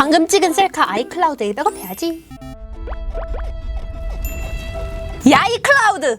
방금 찍은 셀카 아이클라우드에 백업해야지. 야 이 클라우드!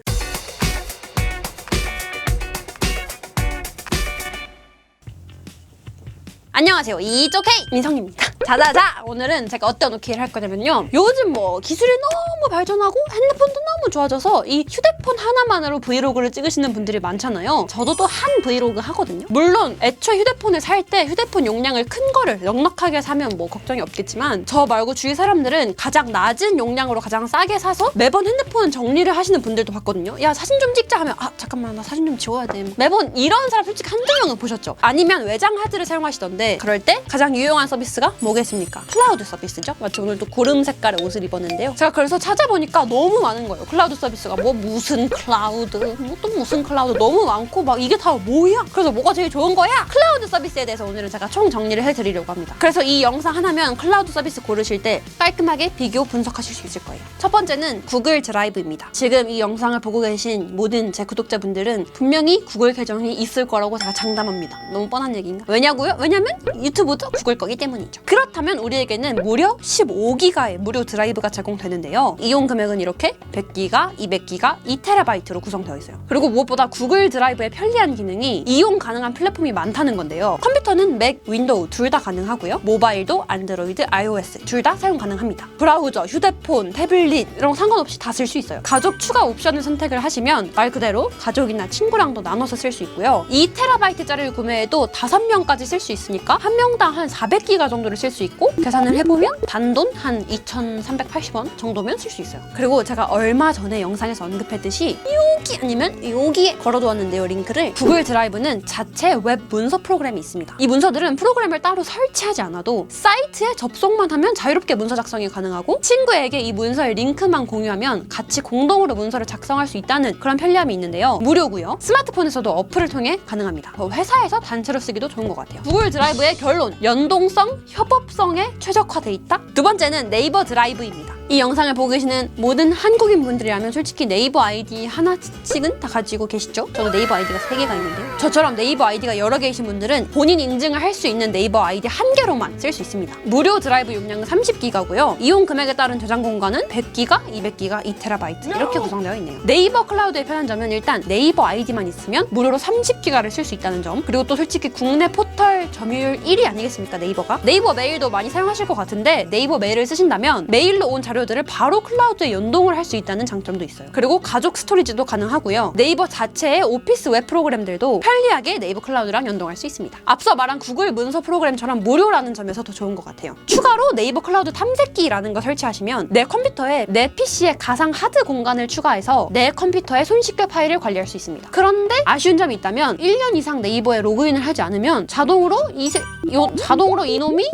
안녕하세요. 이쪽 K 민성입니다. 자자자 오늘은 제가 어떤 오케이를 할 거냐면요. 요즘 뭐 기술이 너무 발전하고 핸드폰도 너무 좋아져서 이 휴대폰 하나만으로 브이로그를 찍으시는 분들이 많잖아요. 저도 또 한 브이로그 하거든요. 물론 애초에 휴대폰을 살 때 휴대폰 용량을 큰 거를 넉넉하게 사면 뭐 걱정이 없겠지만 저 말고 주위 사람들은 가장 낮은 용량으로 가장 싸게 사서 매번 핸드폰 정리를 하시는 분들도 봤거든요. 야 사진 좀 찍자 하면 아 잠깐만 나 사진 좀 지워야 돼. 매번 이런 사람 솔직히 한두 명은 보셨죠. 아니면 외장 하드를 사용하시던데 그럴 때 가장 유용한 서비스가 뭐 겠습니까? 클라우드 서비스죠. 마치 오늘 또 고름 색깔의 옷을 입었는데요. 제가 그래서 찾아보니까 너무 많은 거예요. 클라우드 서비스가 뭐 무슨 클라우드, 뭐 또 무슨 클라우드 너무 많고 막 이게 다 뭐야? 그래서 뭐가 제일 좋은 거야? 클라우드 서비스에 대해서 오늘은 제가 총 정리를 해드리려고 합니다. 그래서 이 영상 하나면 클라우드 서비스 고르실 때 깔끔하게 비교 분석하실 수 있을 거예요. 첫 번째는 구글 드라이브입니다. 지금 이 영상을 보고 계신 모든 제 구독자분들은 분명히 구글 계정이 있을 거라고 제가 장담합니다. 너무 뻔한 얘기인가? 왜냐고요? 왜냐면 유튜브도 구글 거기 때문이죠. 그 렇다면 우리에게는 무려 15기가의 무료 드라이브가 제공되는데요. 이용 금액은 이렇게 100기가, 200기가, 2TB로 구성되어 있어요. 그리고 무엇보다 구글 드라이브의 편리한 기능이 이용 가능한 플랫폼이 많다는 건데요. 컴퓨터는 맥, 윈도우 둘 다 가능하고요. 모바일도 안드로이드, iOS 둘 다 사용 가능합니다. 브라우저, 휴대폰, 태블릿 이런 거 상관없이 다 쓸 수 있어요. 가족 추가 옵션을 선택을 하시면 말 그대로 가족이나 친구랑도 나눠서 쓸 수 있고요. 2TB짜리를 구매해도 5명까지 쓸 수 있으니까 한 명당 한 400기가 정도를 쓸수 있고 계산을 해보면 단돈 한 2,380원 정도면 쓸 수 있어요. 그리고 제가 얼마 전에 영상에서 언급했듯이 여기 아니면 여기에 걸어두었는데요 링크를 구글 드라이브는 자체 웹 문서 프로그램이 있습니다. 이 문서들은 프로그램을 따로 설치하지 않아도 사이트에 접속만 하면 자유롭게 문서 작성이 가능하고 친구에게 이 문서의 링크만 공유하면 같이 공동으로 문서를 작성할 수 있다는 그런 편리함이 있는데요. 무료고요. 스마트폰에서도 어플을 통해 가능합니다. 어, 회사에서 단체로 쓰기도 좋은 것 같아요. 구글 드라이브의 결론 연동성, 협업 성에 최적화돼 있다. 두 번째는 네이버 드라이브입니다. 이 영상을 보고 계시는 모든 한국인 분들이라면 솔직히 네이버 아이디 하나씩은 다 가지고 계시죠? 저도 네이버 아이디가 세개가 있는데요. 저처럼 네이버 아이디가 여러 개이신 분들은 본인 인증을 할 수 있는 네이버 아이디 한 개로만 쓸 수 있습니다. 무료 드라이브 용량은 30기가고요. 이용 금액에 따른 저장 공간은 100기가, 200기가, 2TB 이렇게 구성되어 있네요. 네이버 클라우드의 편한 점은 일단 네이버 아이디만 있으면 무료로 30기가를 쓸 수 있다는 점 그리고 또 솔직히 국내 포털 점유율 1위 아니겠습니까 네이버가? 네이버 메일도 많이 사용하실 것 같은데 네이버 메일을 쓰신다면 메일로 온 자료 들을 바로 클라우드에 연동을 할 수 있다는 장점도 있어요. 그리고 가족 스토리지도 가능하고요. 네이버 자체의 오피스 웹 프로그램들도 편리하게 네이버 클라우드랑 연동할 수 있습니다. 앞서 말한 구글 문서 프로그램처럼 무료라는 점에서 더 좋은 것 같아요. 추가로 네이버 클라우드 탐색기라는 거 설치하시면 내 컴퓨터에 내 PC에 가상 하드 공간을 추가해서 내 컴퓨터에 손쉽게 파일을 관리할 수 있습니다. 그런데 아쉬운 점이 있다면 1년 이상 네이버에 로그인을 하지 않으면 자동으로 이세, 요, 자동으로 이놈이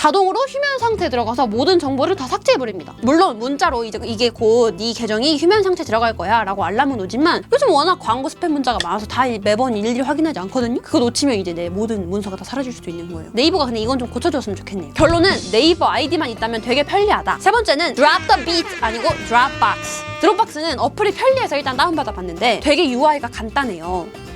자동으로 휴면 상태에 들어가서 모든 정보를 다 삭제해버립니다. 물론 문자로 이제 이게 곧 네 계정이 휴면 상태 에 들어갈 거야 라고 알람은 오지만 요즘 워낙 광고 스팸 문자가 많아서 다 매번 일일이 확인하지 않거든요. 그거 놓치면 이제 내 모든 문서가 다 사라질 수도 있는 거예요. 네이버가 근데 이건 좀 고쳐줬으면 좋겠네요. 결론은 네이버 아이디만 있다면 되게 편리하다. 세 번째는 Drop the Beat 아니고 Dropbox. 드롭박스는 어플이 편리해서 일단 다운받아 봤는데 되게 UI가 간단해요.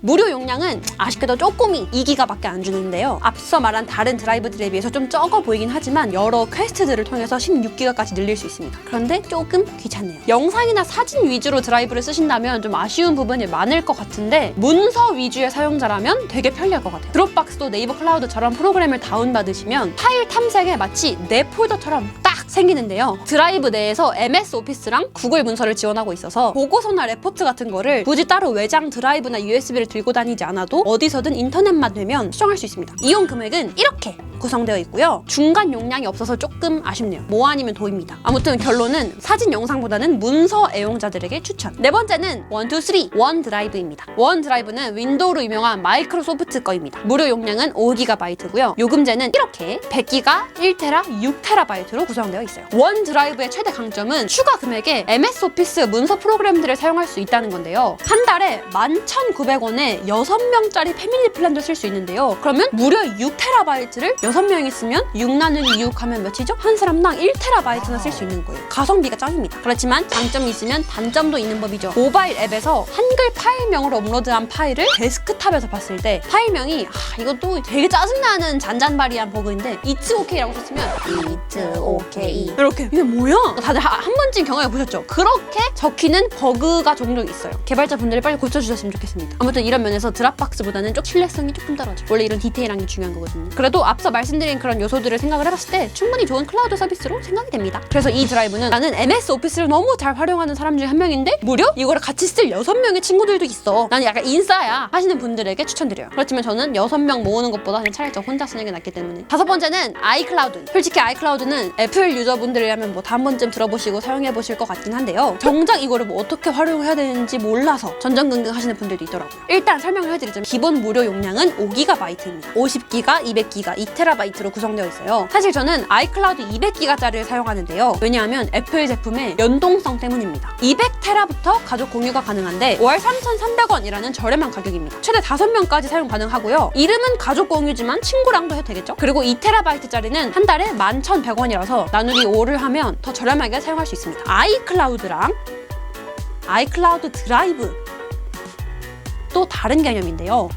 무료 용량은 아쉽게도 쪼꼬미 2기가밖에 안 주는데요. 앞서 말한 다른 드라이브들에 비해서 좀 적어 보이긴 하지만 여러 퀘스트들을 통해서 16기가까지 늘릴 수 있습니다. 그런데 조금 귀찮네요. 영상이나 사진 위주로 드라이브를 쓰신다면 좀 아쉬운 부분이 많을 것 같은데 문서 위주의 사용자라면 되게 편리할 것 같아요. 드롭박스도 네이버 클라우드처럼 프로그램을 다운받으시면 파일 탐색에 마치 내 폴더처럼 딱 생기는데요. 드라이브 내에서 MS 오피스랑 구글 문서를 지원하고 있어서 보고서나 레포트 같은 거를 굳이 따로 외장 드라이브나 USB를 들고 다니지 않아도 어디서든 인터넷만 되면 수정할 수 있습니다. 이용 금액은 이렇게 구성되어 있고요. 중간 용량이 없어서 조금 아쉽네요. 뭐 아니면 도입니다. 아무튼 결론은 사진 영상보다는 문서 애용자들에게 추천. 네 번째는 1, 2, 3원 드라이브입니다. 원 드라이브는 윈도우로 유명한 마이크로소프트 거입니다. 무료 용량은 5GB고요. 요금제는 이렇게 100기가, 1테라, 6TB로 구성되어 있어요. 원 드라이브의 최대 강점은 추가 금액에 MS 오피스 문서 프로그램들을 사용할 수 있다는 건데요. 한 달에 11,900원에 6명짜리 패밀리 플랜도 쓸 수 있는데요. 그러면 무려 6TB를 6명 있으면 6 나누기 6 하면 몇이죠? 한 사람당 1테라바이트나 쓸 수 있는 거예요. 가성비가 짱입니다. 그렇지만 장점이 있으면 단점도 있는 법이죠. 모바일 앱에서 한글 파일명으로 업로드한 파일을 데스크탑에서 봤을 때 파일명이 아, 이것도 되게 짜증나는 잔잔바리한 버그인데 it's okay라고 썼으면 it's okay 이렇게 이게 뭐야? 다들 하- 한 번쯤 경험해 보셨죠? 그렇게 적히는 버그가 종종 있어요. 개발자분들이 빨리 고쳐주셨으면 좋겠습니다. 아무튼 이런 면에서 드랍박스보다는 좀 신뢰성이 조금 떨어져. 원래 이런 디테일한 게 중요한 거거든요. 그래도 앞서 말 씀드린 그런 요소들을 생각을 해봤을 때 충분히 좋은 클라우드 서비스로 생각이 됩니다. 그래서 이 드라이브는 나는 MS 오피스를 너무 잘 활용하는 사람 중에 한 명인데 무려 이거를 같이 쓸 여섯 명의 친구들도 있어. 나는 약간 인싸야 하시는 분들에게 추천드려요. 그렇지만 저는 여섯 명 모으는 것보다 그냥 차라리 저 혼자 쓰는 게 낫기 때문에. 다섯 번째는 아이클라우드. 솔직히 아이클라우드는 애플 유저분들이라면 뭐다한 번쯤 들어보시고 사용해 보실 것 같긴 한데요. 정작 이거를 뭐 어떻게 활용해야 되는지 몰라서 전전긍긍 하시는 분들도 있더라고요. 일단 설명을 해드리자면 기본 무료 용량은 5GB입니다. 50GB, 200GB, 2TB 로 구성되어 있어요. 사실 저는 아이클라우드 200GB짜리를 사용하는데요. 왜냐하면 애플 제품의 연동성 때문입니다. 200TB부터 가족 공유가 가능한데 월 3,300원이라는 저렴한 가격입니다. 최대 5명까지 사용 가능하고요. 이름은 가족 공유지만 친구랑도 해도 되겠죠? 그리고 2TB짜리는 한 달에 11,100원이라서 나누기 5를 하면 더 저렴하게 사용할 수 있습니다. 아이클라우드랑 아이클라우드 드라이브 또 다른 개념인데요.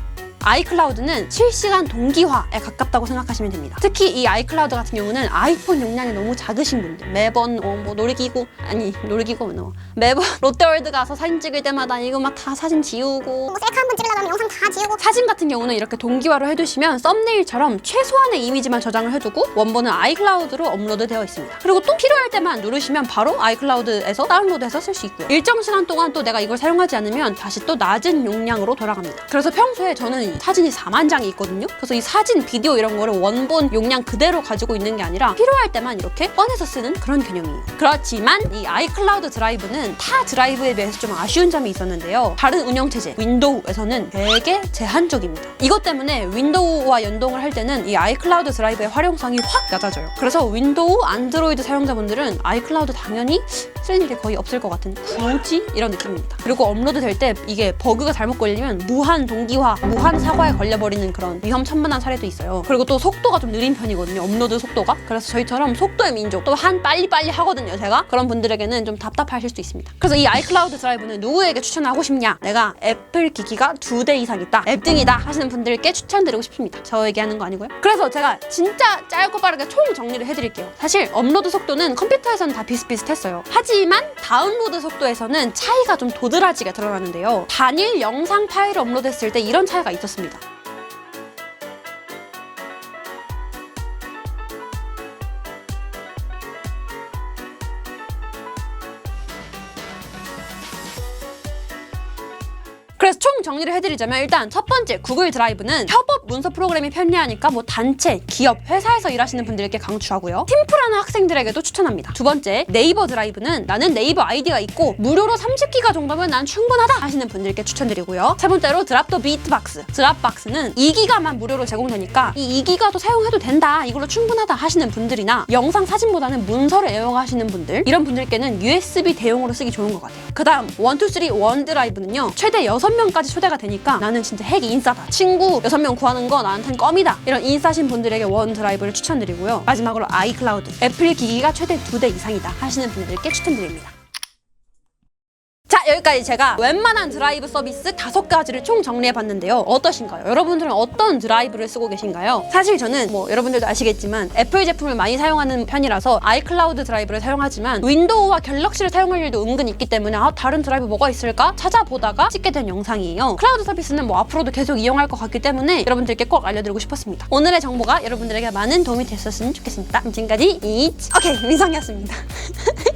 아이클라우드는 실시간 동기화에 가깝다고 생각하시면 됩니다. 특히 이 아이클라우드 같은 경우는 아이폰 용량이 너무 작으신 분들 매번 어, 뭐 놀이기구 아니 놀이기구는 어, 매번 롯데월드 가서 사진 찍을 때마다 이거 막 다 사진 지우고 뭐 셀카 한 번 찍으려면 영상 다 지우고 사진 같은 경우는 이렇게 동기화로 해두시면 썸네일처럼 최소한의 이미지만 저장을 해두고 원본은 아이클라우드로 업로드 되어 있습니다. 그리고 또 필요할 때만 누르시면 바로 아이클라우드에서 다운로드해서 쓸 수 있고요. 일정 시간 동안 또 내가 이걸 사용하지 않으면 다시 또 낮은 용량으로 돌아갑니다. 그래서 평소에 저는 사진이 4만 장이 있거든요. 그래서 이 사진, 비디오 이런 거를 원본 용량 그대로 가지고 있는 게 아니라 필요할 때만 이렇게 꺼내서 쓰는 그런 개념이에요. 그렇지만 이 아이클라우드 드라이브는 타 드라이브에 비해서 좀 아쉬운 점이 있었는데요. 다른 운영체제 윈도우에서는 되게 제한적입니다. 이것 때문에 윈도우와 연동을 할 때는 이 아이클라우드 드라이브의 활용성이 확 낮아져요. 그래서 윈도우, 안드로이드 사용자분들은 아이클라우드 당연히 쓸 일이 거의 없을 것 같은 굳이 이런 느낌입니다. 그리고 업로드 될 때 이게 버그가 잘못 걸리면 무한 동기화, 무한 사과에 걸려버리는 그런 위험천만한 사례도 있어요. 그리고 또 속도가 좀 느린 편이거든요. 업로드 속도가. 그래서 저희처럼 속도의 민족, 또 한 빨리빨리 하거든요. 제가 그런 분들에게는 좀 답답하실 수도 있습니다. 그래서 이 아이클라우드 드라이브는 누구에게 추천하고 싶냐? 내가 애플 기기가 두 대 이상 있다, 앱등이다 하시는 분들께 추천드리고 싶습니다. 저에게 하는 거 아니고요. 그래서 제가 진짜 짧고 빠르게 총 정리를 해드릴게요. 사실 업로드 속도는 컴퓨터에서는 다 비슷비슷했어요. 하지 만 다운로드 속도에서는 차이가 좀 도드라지게 드러나는데요. 단일 영상 파일을 업로드했을 때 이런 차이가 있었습니다. 그래서 총 정리를 해드리자면 일단 첫 번째 구글 드라이브는 협업 문서 프로그램이 편리하니까 뭐 단체, 기업, 회사에서 일하시는 분들께 강추하고요. 팀플하는 학생들에게도 추천합니다. 두 번째 네이버 드라이브는 나는 네이버 아이디가 있고 무료로 30기가 정도면 난 충분하다 하시는 분들께 추천드리고요. 세 번째로 드랍더 비트박스. 드랍박스는 2기가만 무료로 제공되니까 이 2기가도 사용해도 된다. 이걸로 충분하다 하시는 분들이나 영상 사진보다는 문서를 애용하시는 분들 이런 분들께는 USB 대용으로 쓰기 좋은 것 같아요. 그 다음 123 원드라이브는요. 최대 6명 까지 초대가 되니까 나는 진짜 핵 인싸다. 친구 6명 구하는 거 나한텐 껌이다. 이런 인싸신 분들에게 원 드라이브를 추천드리고요. 마지막으로 아이클라우드. 애플 기기가 최대 2대 이상이다 하시는 분들께 추천드립니다. 자 여기까지 제가 웬만한 드라이브 서비스 다섯 가지를 총 정리해봤는데요. 어떠신가요? 여러분들은 어떤 드라이브를 쓰고 계신가요? 사실 저는 뭐 여러분들도 아시겠지만 애플 제품을 많이 사용하는 편이라서 아이클라우드 드라이브를 사용하지만 윈도우와 갤럭시를 사용할 일도 은근 있기 때문에 아 다른 드라이브 뭐가 있을까? 찾아보다가 찍게 된 영상이에요. 클라우드 서비스는 뭐 앞으로도 계속 이용할 것 같기 때문에 여러분들께 꼭 알려드리고 싶었습니다. 오늘의 정보가 여러분들에게 많은 도움이 됐었으면 좋겠습니다. 지금까지 이츠 오케이 민성이었습니다